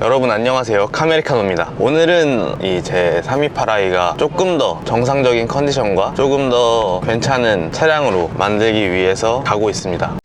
여러분 안녕하세요. 카메리카노입니다. 오늘은 이 제 328i가 조금 더 정상적인 컨디션과 조금 더 괜찮은 차량으로 만들기 위해서 가고 있습니다.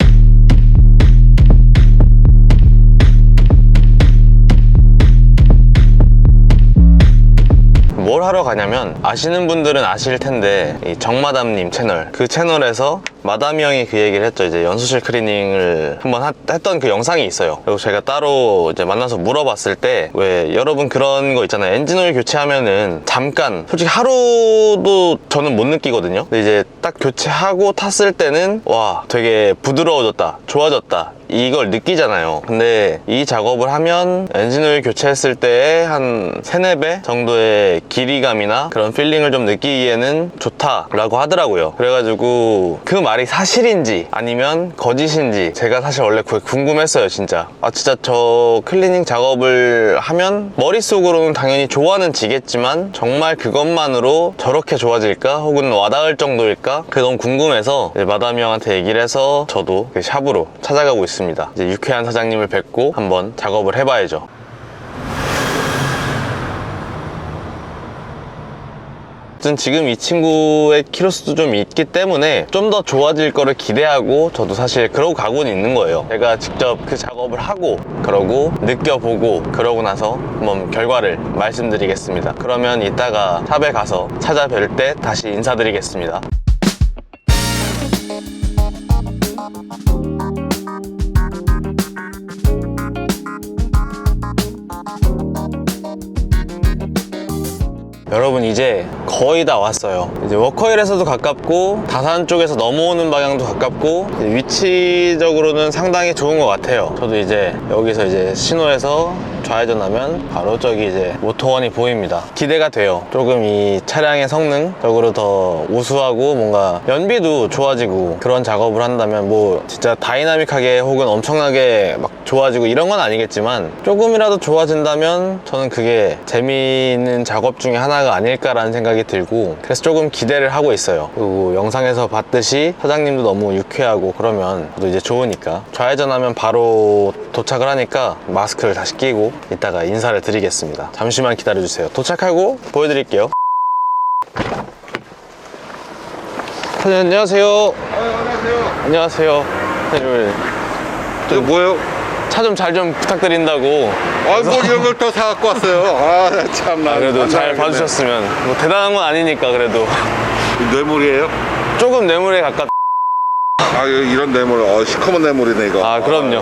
뭘 하러 가냐면 아시는 분들은 아실 텐데 이 정마담님 채널 그 채널에서 마담이 형이 그 얘기를 했죠. 이제 연수실 클리닝을 한번 하- 했던 그 영상이 있어요. 그리고 제가 따로 이제 만나서 물어봤을 때 왜 여러분 그런 거 있잖아요. 엔진오일 교체하면은 잠깐 솔직히 하루도 저는 못 느끼거든요. 근데 이제 딱 교체하고 탔을 때는 와 되게 부드러워졌다 좋아졌다 이걸 느끼잖아요. 근데 이 작업을 하면 엔진오일 교체했을 때의 한 3, 4배 정도의 길이감이나 그런 필링을 좀 느끼기에는 좋다라고 하더라고요. 그래가지고 그말 이 사실인지 아니면 거짓인지 제가 사실 원래 궁금했어요 진짜. 아 진짜 저 클리닝 작업을 하면 머릿속으로는 당연히 좋아는 지겠지만 정말 그것만으로 저렇게 좋아질까? 혹은 와닿을 정도일까? 그게 너무 궁금해서 마담이 형한테 얘기를 해서 저도 그 샵으로 찾아가고 있습니다. 이제 유쾌한 사장님을 뵙고 한번 작업을 해봐야죠 어쨌든 지금 이 친구의 키로수도 좀 있기 때문에 좀 더 좋아질 거를 기대하고 저도 사실 그러고 가고는 있는 거예요. 제가 직접 그 작업을 하고 그러고 느껴보고 그러고 나서 한번 결과를 말씀드리겠습니다. 그러면 이따가 샵에 가서 찾아뵐 때 다시 인사드리겠습니다 여러분 이제 거의 다 왔어요. 이제 워커힐에서도 가깝고 다산 쪽에서 넘어오는 방향도 가깝고 위치적으로는 상당히 좋은 것 같아요. 저도 이제 여기서 이제 신호에서 좌회전하면 바로 저기 이제 모터원이 보입니다. 기대가 돼요. 조금 이 차량의 성능적으로 더 우수하고 뭔가 연비도 좋아지고 그런 작업을 한다면 뭐 진짜 다이나믹하게 혹은 엄청나게 막 좋아지고 이런 건 아니겠지만 조금이라도 좋아진다면 저는 그게 재미있는 작업 중에 하나가 아닐까라는 생각이 들고 그래서 조금 기대를 하고 있어요. 그리고 영상에서 봤듯이 사장님도 너무 유쾌하고 그러면 또 이제 좋으니까 좌회전하면 바로 도착을 하니까 마스크를 다시 끼고 이따가 인사를 드리겠습니다. 잠시만 기다려주세요. 도착하고 보여드릴게요. 사장님 안녕하세요. 안녕하세요. 안녕하세요. 사장님 저 뭐예요? 차 좀 잘 좀 부탁드린다고 아, 뭐 이런 걸 또 사갖고 왔어요. 아, 참나. 그래도 잘. 봐주셨으면 뭐 대단한 건 아니니까 그래도 뇌물이에요? 조금 뇌물에 가깝 아, 이런 뇌물. 어, 시커먼 뇌물이네, 이거. 아 그럼요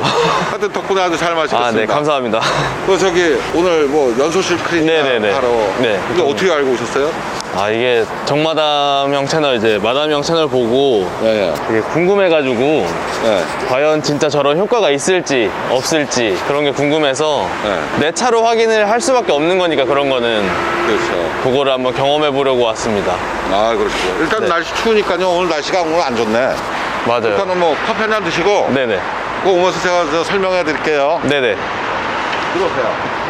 하여튼 덕분에 아주 잘 마시겠습니다. 아 네 감사합니다 그 저기 오늘 뭐 연소실 클리닝 네네네. 하러. 네. 이게 어떻게 알고 오셨어요? 아 이게 정마담 형 채널 이제 마담 형 채널 보고 네. 되게 궁금해가지고 네. 과연 진짜 저런 효과가 있을지 없을지 그런 게 궁금해서 네. 내 차로 확인을 할 수밖에 없는 거니까 그런 거는 그렇죠. 그거를 한번 경험해 보려고 왔습니다 아, 그렇죠. 일단 네. 날씨 추우니까요. 오늘 날씨가 오늘 안 좋네. 맞아요 일단은 뭐 커피 한잔 드시고. 네네 그거 오면서 제가 저 설명해 드릴게요. 네네 들어오세요.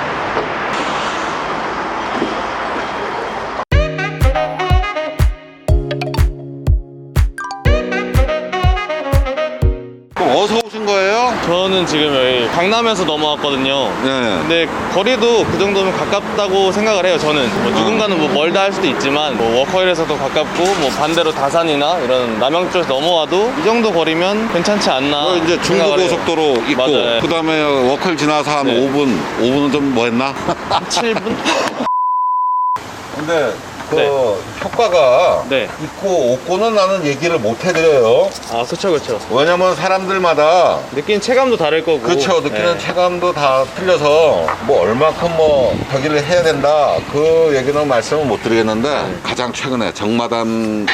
저는 지금 여기 강남에서 넘어왔거든요 네. 근데 거리도 그 정도면 가깝다고 생각을 해요 저는 뭐 누군가는 뭐 멀다 할 수도 있지만 뭐 워커힐에서도 가깝고 뭐 반대로 다산이나 이런 남양 쪽에서 넘어와도 이 정도 거리면 괜찮지 않나 어, 이제 생각을 해요. 중부고속도로 있고 맞아요. 그 다음에 워컬 지나서 한 네. 5분 5분은 좀 뭐 했나? 7분? 근데 그 네. 효과가 네. 있고 없고는 나는 얘기를 못 해드려요 아 그쵸 그쵸 왜냐면 사람들마다 느끼는 체감도 다를 거고 그렇죠. 느끼는 네. 체감도 다 틀려서 뭐 얼마큼 뭐 저기를 해야 된다 그 얘기는 말씀을 못 드리겠는데 네. 가장 최근에 정마담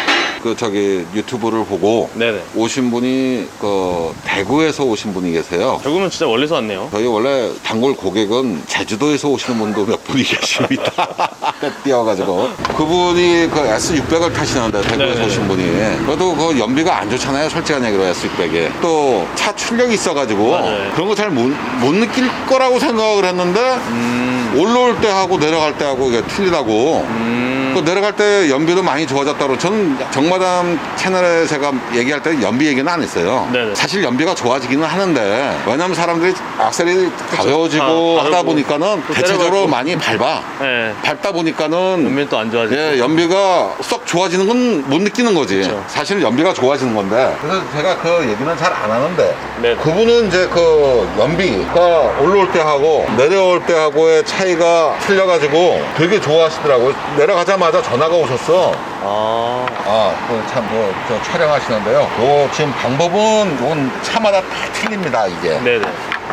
그 저기 유튜브를 보고 네네 오신 분이 그 대구에서 오신 분이 계세요. 조금은 진짜 멀리서 왔네요 저희 원래 단골 고객은 제주도에서 오시는 분도 몇 분이 계십니다. 뛰어가지고 그분이 그 S600을 타시는데 대구에서 네네. 오신 분이 그래도 그 연비가 안 좋잖아요. 솔직한 얘기로 S600이 또차 출력이 있어가지고 맞아요. 그런 거잘못못 느낄 거라고 생각을 했는데 음, 올라올 때 하고 내려갈 때 하고 이게 틀리다고 음. 또 내려갈 때 연비도 많이 좋아졌다고 저는 정마담 채널에 제가 얘기할 때 연비 얘기는 안 했어요. 네네. 사실 연비가 좋아지기는 하는데 왜냐면 사람들이 악셀이 가벼워지고 다 하다 보니까는 또 대체적으로. 많이 밟아. 네. 밟다 보니까는 연비는 또안 좋아지고. 예, 연비가 썩 좋아지는 건 못 느끼는 거지. 그쵸. 사실 연비가 좋아지는 건데. 그래서 제가 그 얘기는 잘 안 하는데. 네. 그분은 이제 그 연비가 올라올 때 하고 내려올 때 하고의 차이가 틀려가지고 되게 좋아하시더라고요. 내려가자마자 전화가 오셨어. 아. 아, 그 참, 뭐, 저 촬영하시는데요. 요 지금 방법은 이건 차마다 다 틀립니다, 이게. 네네.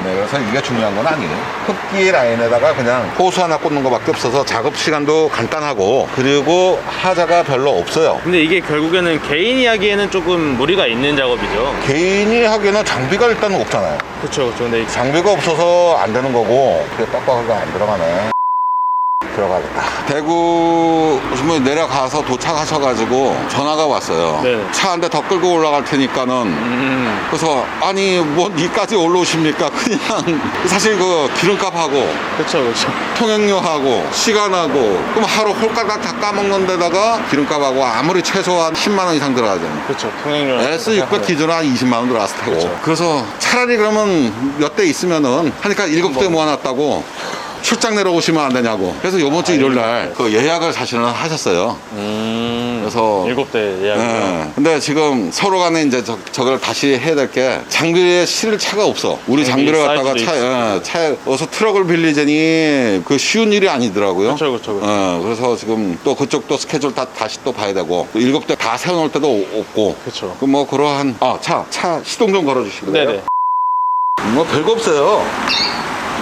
네, 그래서 이게 중요한 건 아니에요. 흡기 라인에다가 그냥 호수 하나 꽂는 것밖에 없어서 작업 시간도 간단하고 그리고 하자가 별로 없어요. 근데 이게 결국에는 개인이 하기에는 조금 무리가 있는 작업이죠. 개인이 하기에는 장비가 일단 없잖아요. 그쵸, 그쵸. 근데 이- 장비가 없어서 안 되는 거고 그게 빡빡하게 안 들어가네. 들어가겠다. 대구 뭐 내려가서 도착하셔가지고 전화가 왔어요. 네. 차 한 대 더 끌고 올라갈 테니까는 음. 그래서 아니 뭐 니까지 올라오십니까? 그냥 사실 그 기름값하고 그쵸, 그쵸. 통행료하고 시간하고 그럼 하루 홀가닥 다 까먹는 데다가 기름값하고 아무리 최소한 10만 원 이상 들어가잖아요. 그쵸. 통행료. S600 기준 한 20만 원 들어갔을 테고 그쵸. 그래서 차라리 그러면 몇 대 있으면은 하니까 일곱 대 모아놨다고 출장 내려오시면 안 되냐고 그래서 요번 주 일요일 날 그 예약을 사실은 하셨어요 음. 그래서 일곱 대 예약이요. 예. 근데 지금 서로 간에 이제 저, 저걸 다시 해야 될 게 장비에 실을 차가 없어. 우리 장비 장비를 갖다가 사이즈도 차, 예, 차에 어서 트럭을 빌리자니 그 쉬운 일이 아니더라고요. 그쵸, 그쵸, 그쵸. 예, 그래서 지금 또 그쪽도 스케줄 다 다시 또 봐야 되고 또 일곱 대 다 세워놓을 때도 오- 없고. 그쵸. 그뭐 그러한 아 차 차 시동 좀 걸어주시고요. 네네. 뭐 별거 없어요.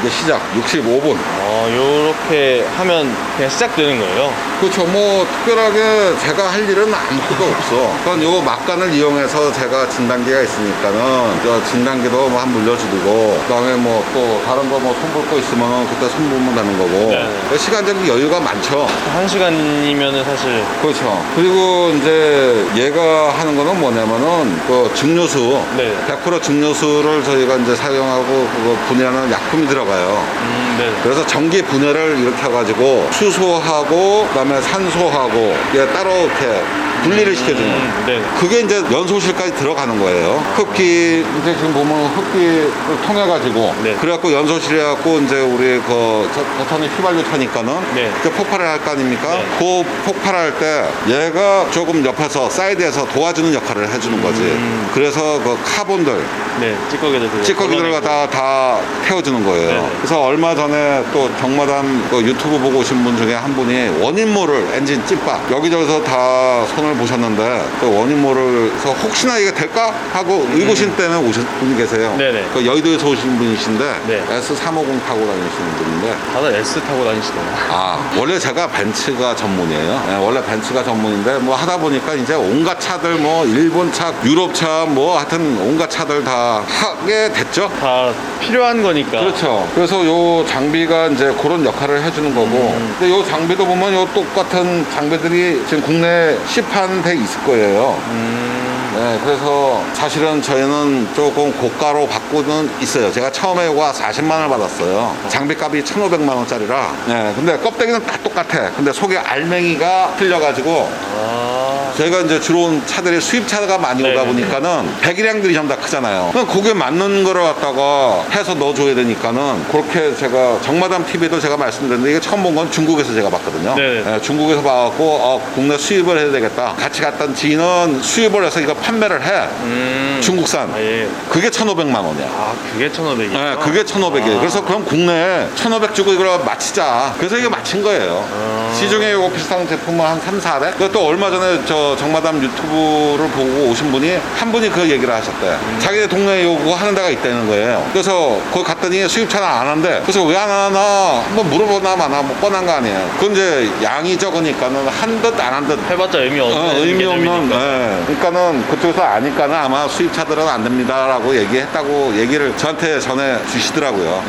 이제 시작 65분. 어, 요렇게 하면 그냥 시작되는 거예요. 그렇죠. 뭐 특별하게 제가 할 일은 아무것도 없어. 그건 요 막간을 이용해서 제가 진단기가 있으니까는 저 진단기도 뭐 한 물려주고 그다음에 뭐 또 다른 거 뭐 손볼 거 있으면 그때 손 보면 되는 거고 네. 그 시간적인 여유가 많죠. 한 시간이면은 사실. 그렇죠. 그리고 이제 얘가 하는 거는 뭐냐면은 그 증류수 네. 100% 증류수를 저희가 이제 사용하고 그거 분해하는 약 품이 들어가요. 음, 네. 그래서 전기 분해를 일으켜가지고 수소하고 그다음에 산소하고 이게 따로 이렇게 분리를 시켜주는 음, 네. 그게 이제 연소실까지 들어가는 거예요. 흡기 이제 지금 보면 흡기를 통해 가지고 네. 그래갖고 연소실에 갖고 이제 우리 그 저- 저탄이 휘발유 타니까는 네. 이제 폭발을 할 거 아닙니까? 네. 그 폭발할 때 얘가 조금 옆에서 사이드에서 도와주는 역할을 해주는 거지. 음. 그래서 그 카본들 네. 찌꺼기들. 걸러내고. 갖다 다 태워주는 거예요. 네네. 그래서 얼마 전에 또 정마담 그 유튜브 보고 오신 분 중에 한 분이 원인모를 엔진 찐빡 여기저기서 다 손을 보셨는데 그 원인모를서 혹시나 이게 될까 하고 의구심 때문에 오신 분이 계세요. 음. 네네. 그 여의도에서 오신 분이신데 네. S350 타고 다니시는 분인데 다들 S 타고 다니시더라고요. 아, 원래 제가 벤츠가 전문이에요. 네, 원래 벤츠가 전문인데 뭐 하다 보니까 이제 온갖 차들 뭐 일본 차, 유럽 차 뭐 하여튼 온갖 차들 다 하게 됐죠. 다 필요한 거니까. 그렇죠. 그래서 요 장비가 이제 그런 역할을 해주는 거고. 근데 요 장비도 보면 요 똑같은 장비들이 지금 국내에 시판 돼 있을 거예요. 음. 네, 그래서 사실은 저희는 조금 고가로 받고는 있어요. 제가 처음에 요거 40만 원을 받았어요. 장비값이 1,500만 원짜리라. 네, 근데 껍데기는 다 똑같아. 근데 속에 알맹이가 틀려가지고 아. 저희가 이제 주로 차들이 수입차가 많이 오다 네네네. 보니까는 배기량들이 전부 다 크잖아요. 그럼 거기에 맞는 거를 갖다가 해서 넣어줘야 되니까는 그렇게 제가 정마담 TV도 제가 말씀드렸는데 이게 처음 본 건 중국에서 제가 봤거든요. 네네. 예, 중국에서 봐갖고 어, 국내 수입을 해야 되겠다. 같이 갔던 지인은 수입을 해서 이거 판매를 해. 음. 중국산. 아, 예. 그게 1,500만 원이야. 아, 그게 1,500이요? 네, 그게 1,500이에요. 아. 그래서 그럼 국내에 1,500 주고 이걸 마치자. 그래서 이게 마친 거예요. 아. 시중에 이거 비슷한 제품은 한 3, 400? 그또 얼마 전에 저 정마담 유튜브를 보고 오신 분이 한 분이 그 얘기를 하셨대. 음. 자기네 동네에 요거 하는 데가 있다는 거예요. 그래서 거기 갔더니 수입차는 안 한대. 그래서 왜 안 하나 한번 물어보나 마나 뭐 뻔한 거 아니에요. 그건 이제 양이 적으니까는 한 듯 안 한 듯 해봤자 의미 없는 어, 의미 없는. 예. 그러니까는 그쪽에서 아니까는 아마 수입차들은 안 됩니다라고 얘기했다고 얘기를 저한테 전해 주시더라고요.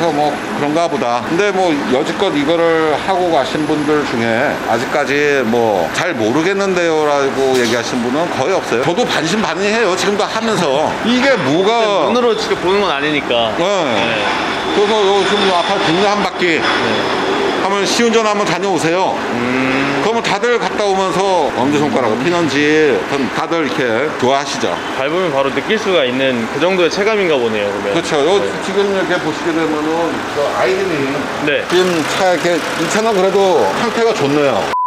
그래서 뭐 그런가 보다. 근데 뭐 여지껏 이거를 하고 가신 분들 중에 아직까지 뭐 잘 모르겠는데요라고 얘기하신 분은 거의 없어요. 저도 반신반의해요. 지금도 하면서 이게 뭐가 눈으로 직접 보는 건 아니니까. 예. 네. 그래서 요 지금 요 아파트 동네 한 바퀴 하면 시운전 한번 다녀오세요. 그러면 다들 갔다 오면서 엄지손가락을 피는지 다들 이렇게 좋아하시죠. 밟으면 바로 느낄 수가 있는 그 정도의 체감인가 보네요. 그러면. 그렇죠. 요 지금 이렇게 보시게 되면은 저 아이들이 네. 지금 차 이렇게 이 차는 그래도 상태가 좋네요.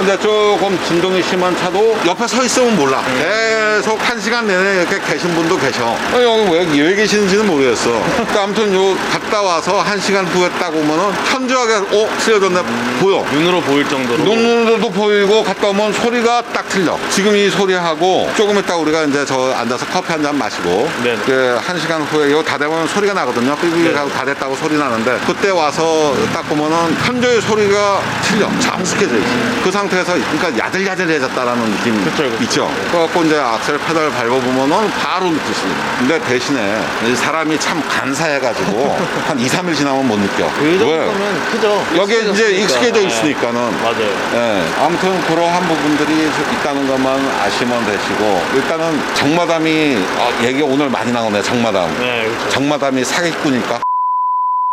근데 조금 진동이 심한 차도 옆에 서 있으면 몰라. 계속 한 시간 내내 이렇게 계신 분도 계셔. 어, 여기 왜, 왜 계시는지는 모르겠어. 그러니까 아무튼 요 갔다 와서 한 시간 후에 딱 오면은 현저하게 어 쓰여졌네 보여. 눈으로 보일 정도로. 눈으로도 보이고 갔다 오면 소리가 딱 틀려. 지금 이 소리하고 조금 있다 우리가 이제 저 앉아서 커피 한 잔 마시고 네. 그한 시간 후에 이거 다 되면 소리가 나거든요. 삐삐하고 다 됐다고 소리 나는데 그때 와서 딱 보면은 현저히 소리가 틀려. 정숙해져 있어. 그 상태 에서 그러니까 야들야들해졌다라는 느낌 그쵸, 그쵸. 있죠. 그래갖고 이제 악셀 페달 밟아보면은 바로 느낄 수 있어요. 근데 대신에 이 사람이 참 간사해가지고 한 2, 3일 지나면 못 느껴. 그 왜? 정도면 크죠. 여기에 이제 익숙해져 네. 있으니까는 맞아요. 예, 아무튼 그러한 부분들이 있다는 것만 아시면 되시고 일단은 정마담이 어, 얘기 오늘 많이 나오네 정마담 네, 그렇죠. 정마담이 사기꾼일까?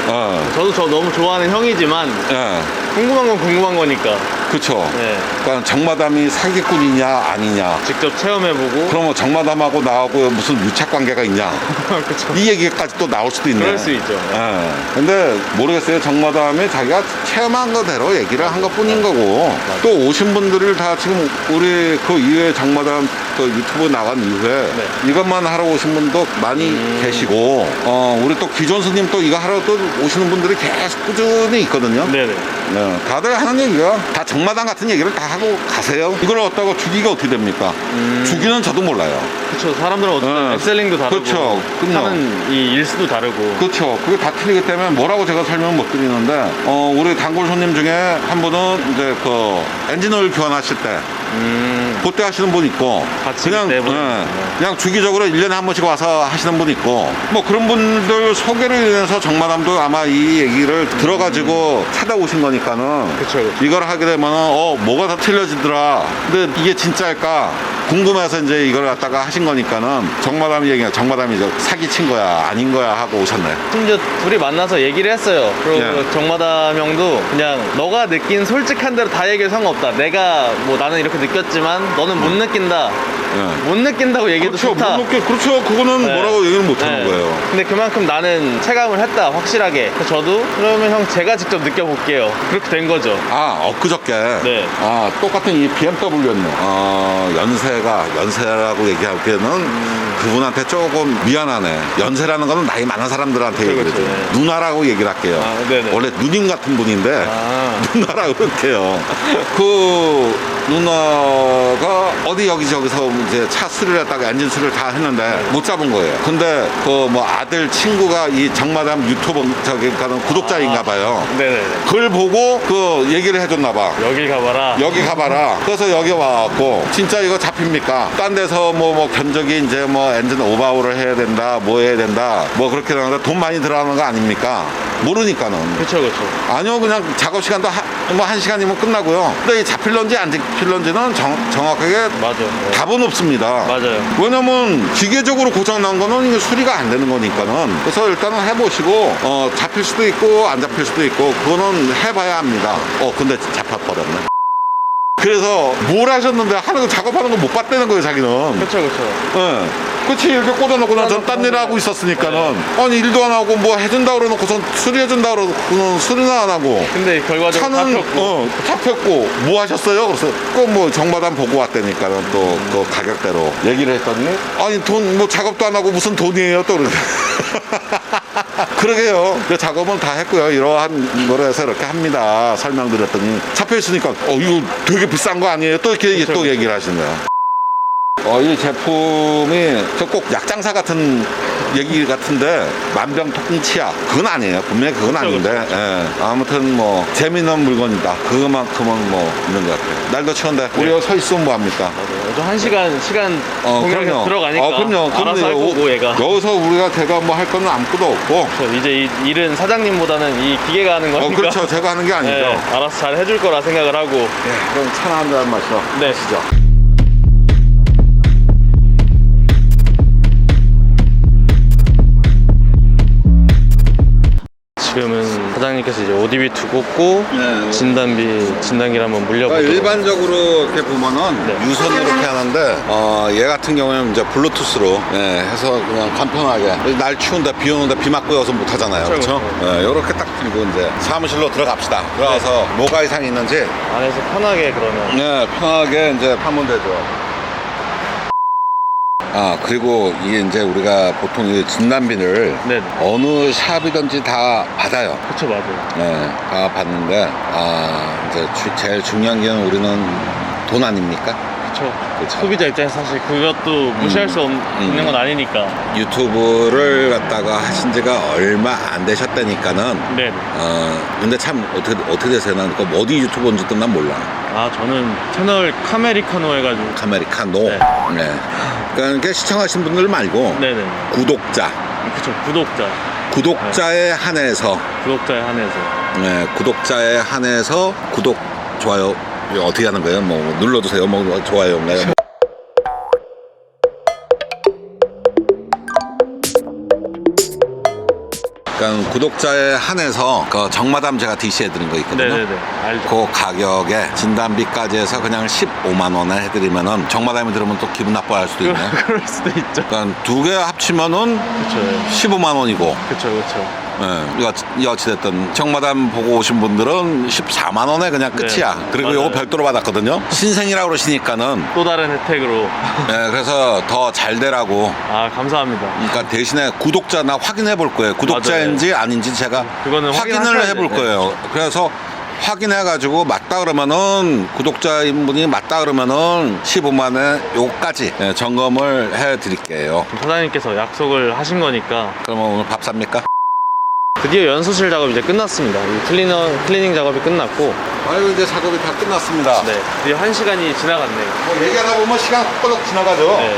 어, 저도 저 너무 좋아하는 형이지만 예, 궁금한 건 궁금한 거니까. 그쵸. 네. 그러니까 정마담이 사기꾼이냐 아니냐. 직접 체험해보고. 그러면 정마담하고 나하고 무슨 유착 관계가 있냐? 그렇죠. 이 얘기까지 또 나올 수도 있네. 그럴 수 있죠. 예. 근데 모르겠어요. 정마담이 자기가 체험한 거대로 얘기를 한 것 뿐인 거고 또 오신 분들을 다 지금 우리 그 이후에 정마담 그 유튜브 나간 이후에 네. 이것만 하러 오신 분도 많이 음. 계시고 어 우리 또 기존 스님 또 이거 하러 또 오시는 분들이 계속 꾸준히 있거든요. 네네. 네, 다들 하는 얘기가 다 정마담 같은 얘기를 다 하고 가세요. 이걸 어디다가 주기가 어떻게 됩니까? 주기는 저도 몰라요. 그렇죠. 사람들은 어떤 네. 엑셀링도 다르고. 그렇죠. 그럼요. 하는 이 일수도 다르고. 그렇죠. 그게 다 틀리기 때문에 뭐라고 제가 설명을 못 드리는데, 어, 우리 단골 손님 중에 한 분은 이제 그 엔진오일 교환하실 때, 음. 그때 하시는 분 있고, 같이 그냥, 네 분. 예, 그냥 주기적으로 1년에 한 번씩 와서 하시는 분 있고, 뭐 그런 분들 소개를 인해서 정마담도 아마 이 얘기를 들어가지고 찾아오신 거니까는, 그쵸, 그쵸. 이걸 하게 되면, 어, 뭐가 다 틀려지더라. 근데 이게 진짜일까? 궁금해서 이제 이걸 갖다가 하신 거니까는 정마담 얘기가 정마담이 저 사기친 거야 아닌 거야 하고 오셨네. 심지어 둘이 만나서 얘기를 했어요. 그리고 예. 정마담 형도 그냥 너가 느낀 솔직한 대로 다 얘기해도 상관없다. 내가 뭐 나는 이렇게 느꼈지만 너는 못 느낀다. 예. 못 느낀다고 얘기해도 그렇죠. 좋다. 못 느껴. 그렇죠. 그거는 네. 뭐라고 얘기는 못 하는 네. 거예요. 근데 그만큼 나는 체감을 했다 확실하게. 그래서 저도 그러면 형 제가 직접 느껴볼게요. 그렇게 된 거죠. 아, 엊그저께. 네. 아, 똑같은 이 BMW였네. 어, 연세 가, 연세라고 얘기하기에는 음. 그분한테 조금 미안하네. 연세라는 거는 나이 많은 사람들한테 그쵸, 얘기를 그쵸, 해요. 네. 누나라고 얘기를 할게요. 아, 네네. 원래 누님 같은 분인데. 아. 누나라고 그렇게 해요. 그 누나가 어디 여기저기서 이제 차 수리를 했다가 엔진 수리를 다 했는데 못 잡은 거예요. 근데 그 뭐 아들 친구가 이 정마담 유튜버 저기 가는 구독자인가 봐요. 네네네. 그걸 보고 그 얘기를 해줬나 봐. 여길 가봐라. 여기 가봐라. 그래서 여기 와갖고 진짜 이거 잡 힙니까? 딴 데서 뭐 뭐 견적이 이제 뭐 엔진 오버하울을 해야 된다, 뭐 해야 된다, 뭐 그렇게 하는데 돈 많이 들어가는 거 아닙니까? 모르니까는. 그쵸 그쵸. 아니요, 그냥 작업 시간도 뭐한 시간이면 끝나고요. 근데 이 잡힐런지 안 잡힐런지는 정, 정확하게 맞아. 네. 답은 없습니다. 맞아요. 왜냐면 기계적으로 고장 난 거는 이게 수리가 안 되는 거니까는 그래서 일단은 해보시고 어 잡힐 수도 있고 안 잡힐 수도 있고 그거는 해봐야 합니다. 어 근데 잡혀 버렸네. 그래서 뭘 하셨는데 하는 거 작업하는 거 못 봤다는 거예요 자기는. 그쵸. 예. 그치 이렇게 꽂아놓고 나전 딴일 하고 있었으니까는. 아니 일도 안 하고 뭐 해준다 그러놓고선 수리해준다 그러고는 수리나 안 하고. 근데 결과적으로 차는 잡혔고. 어 잡혔고 뭐 하셨어요? 그래서 꼭뭐 정마담 보고 왔다니까는 또 그 가격대로. 얘기를 했더니? 아니 돈 뭐 작업도 안 하고 무슨 돈이에요? 또 그러게 그러게요. 그 작업은 다 했고요. 이러한 거로 해서 이렇게 합니다. 설명드렸더니. 잡혀 있으니까 어 이거 되게 비싼 거 아니에요? 또 이렇게 또. 얘기를 하시네요 어, 이 제품이 저 꼭 약장사 같은 얘기 같은데 만병통치약 그건 아니에요. 분명히 그건 그쵸, 아닌데. 예. 아무튼 뭐 재미있는 물건이다. 그만큼은 뭐 있는 것 같아요. 날도 추운데 우리 여기 서 있으면 뭐합니까? 저한 시간 시간 어 공략해서 그럼요. 들어가니까 어, 그럼요. 알아서 할 그럼요. 거고 얘가. 여기서 우리가 제가 뭐 할 거는 아무것도 없고. 저 이제 이 일은 사장님보다는 이 기계가 하는 어 거니까. 그렇죠. 제가 하는 게 아니죠. 네, 알아서 잘 해줄 거라 생각을 하고. 예, 그럼 차나 한잔 마셔. 네. 시죠 지금은 사장님께서 이제 ODB2 꽂고 네. 진단비 진단기를 한번 그러니까 물려보고 일반적으로 이렇게 보면은 네. 유선으로 이렇게 하는데 어, 얘 같은 경우에는 이제 블루투스로 예, 해서 그냥 간편하게 날 추운데 비 오는데 비 맞고 여서 못 하잖아요. 그렇죠, 그렇죠? 이렇게 딱 들고 이제 사무실로 들어갑시다. 들어가서 뭐가 이상이 있는지 안에서 편하게 그러면 네, 편하게 이제 하면 되죠. 아, 그리고 이게 이제 우리가 보통 이 진단비를 네 어느 샵이든지 다 받아요. 그쵸 맞아요 네, 다 받는데, 아, 이제 주- 제일 중요한 게 우리는 돈 아닙니까? 그쵸 그쵸. 소비자 입장에서 사실 그것도 무시할 수 없, 있는 건 아니니까 유튜브를 갖다가 하신 지가 얼마 안 되셨다니까는, 네. 어, 근데 참 어떻게, 어떻게 되세요? 난그 어디 유튜버인지도 난 몰라. 아 저는 채널 카메리카노 해가지고 카메리카노. 네. 네. 그러니까 시청하신 분들 말고, 네네 구독자. 그쵸 구독자 구독자에 한해서 구독자에 한해서 네, 구독자에 한해서 구독 좋아요 이거 어떻게 하는 거예요? 뭐 눌러주세요. 뭐 좋아요인가요? 그러니까 구독자에 한해서 그 정마담 제가 DC해 드린 거 있거든요. 네네네 알죠 그 가격에 진단비까지 해서 그냥 15만 원에 해드리면은 정마담이 들으면 또 기분 나빠할 수도 있네. 그럴 수도 있죠 그러니까 두 개 합치면은 그쵸 예. 15만 원이고 그쵸 그쵸 예, 여, 여치됐든 정마담 보고 오신 분들은 14만 원에 그냥 끝이야. 네, 그리고 맞아요. 요거 별도로 받았거든요. 신생이라고 그러시니까는 또 다른 혜택으로 예, 그래서 더 잘 되라고. 아 감사합니다 그러니까 대신에 구독자 나 확인해 볼 거예요. 구독자인지 아닌지 제가 그거는 확인을 확인하셔야 해볼 돼요. 거예요. 그래서 확인해 가지고 맞다 그러면은 구독자인 분이 맞다 그러면은 15만에 요까지 예, 점검을 해 드릴게요. 사장님께서 약속을 하신 거니까 그러면 오늘 밥 삽니까? 드디어 연수실 작업이 이제 끝났습니다 이 클리너, 클리닝 작업이 끝났고 아유 이제 작업이 다 끝났습니다. 네 드디어 한 시간이 지나갔네요 뭐 얘기하다 보면 시간 헛걸럭 지나가죠. 네.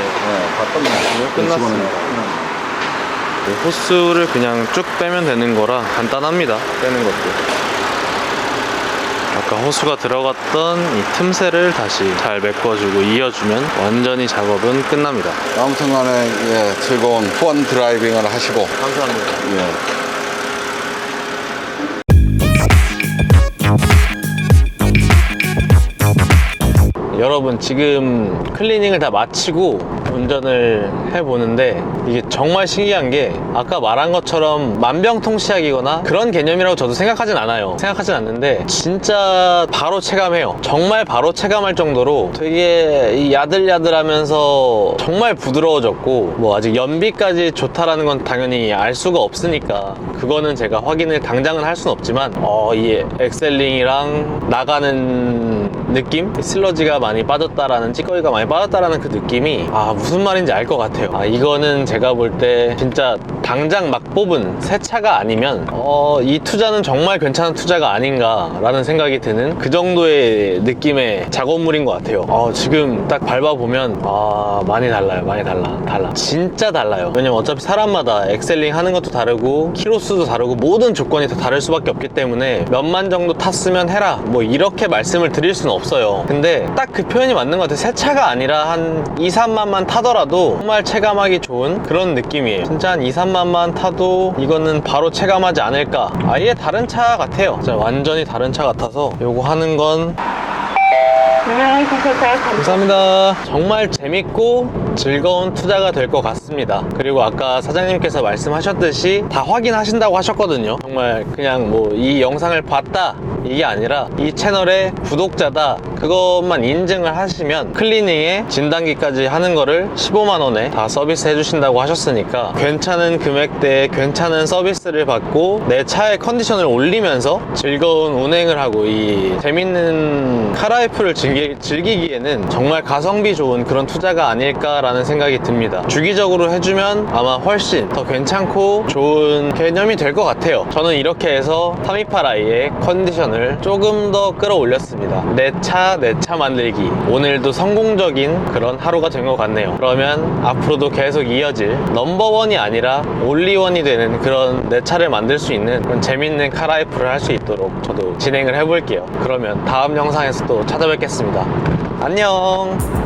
다 끝났어요. 끝났습니다. 네, 호스를 그냥 쭉 빼면 되는 거라 간단합니다 빼는 것도 아까 호수가 들어갔던 이 틈새를 다시 잘 메꿔주고 이어주면 완전히 작업은 끝납니다 아무튼 간에 예, 즐거운 펀 드라이빙을 하시고 감사합니다 예. 여러분 지금 클리닝을 다 마치고 운전을 해보는데 이게 정말 신기한 게 아까 말한 것처럼 만병통치약이거나 그런 개념이라고 저도 생각하진 않아요. 생각하진 않는데 진짜 바로 체감해요. 정말 바로 체감할 정도로 되게 이 야들야들하면서 정말 부드러워졌고 뭐 아직 연비까지 좋다라는 건 당연히 알 수가 없으니까 그거는 제가 확인을 당장은 할 수는 없지만 어, 이 엑셀링이랑 나가는 느낌? 슬러지가 많이 빠졌다라는 찌꺼기가 많이 빠졌다라는 그 느낌이 아 무슨 말인지 알 것 같아요. 아 이거는 제가 볼 때 진짜 당장 막 뽑은 새 차가 아니면 어, 이 투자는 정말 괜찮은 투자가 아닌가라는 생각이 드는 그 정도의 느낌의 작업물인 것 같아요. 어, 지금 딱 밟아보면 아 많이 달라요 많이 달라 달라. 진짜 달라요. 왜냐면 어차피 사람마다 엑셀링 하는 것도 다르고 키로수도 다르고 모든 조건이 다 다를 수밖에 없기 때문에 몇만 정도 탔으면 해라. 뭐 이렇게 말씀을 드릴 수는 없어요 근데 딱 그 표현이 맞는 것 같아요. 새 차가 아니라 한 2, 3만만 타더라도 정말 체감하기 좋은 그런 느낌이에요. 진짜 한 2, 3만만 타도 이거는 바로 체감하지 않을까. 아예 다른 차 같아요. 진짜 완전히 다른 차 같아서 요거 하는 건 감사합니다. 정말 재밌고 즐거운 투자가 될 것 같습니다. 그리고 아까 사장님께서 말씀하셨듯이 다 확인하신다고 하셨거든요. 정말 그냥 뭐 이 영상을 봤다 이게 아니라 이 채널의 구독자다 그것만 인증을 하시면 클리닝에 진단기까지 하는 거를 15만 원에 다 서비스 해주신다고 하셨으니까 괜찮은 금액대에 괜찮은 서비스를 받고 내 차의 컨디션을 올리면서 즐거운 운행을 하고 이 재밌는 카라이프를 즐기, 즐기기에는 정말 가성비 좋은 그런 투자가 아닐까 라는 생각이 듭니다. 주기적으로 해주면 아마 훨씬 더 괜찮고 좋은 개념이 될 것 같아요. 저는 이렇게 해서 타미파라이의 컨디션을 조금 더 끌어올렸습니다. 내 차, 내 차 만들기. 오늘도 성공적인 그런 하루가 된 것 같네요. 그러면 앞으로도 계속 이어질 넘버원이 아니라 올리원이 되는 그런 내 차를 만들 수 있는 그런 재밌는 카라이프를 할 수 있도록 저도 진행을 해볼게요. 그러면 다음 영상에서 또 찾아뵙겠습니다. 안녕!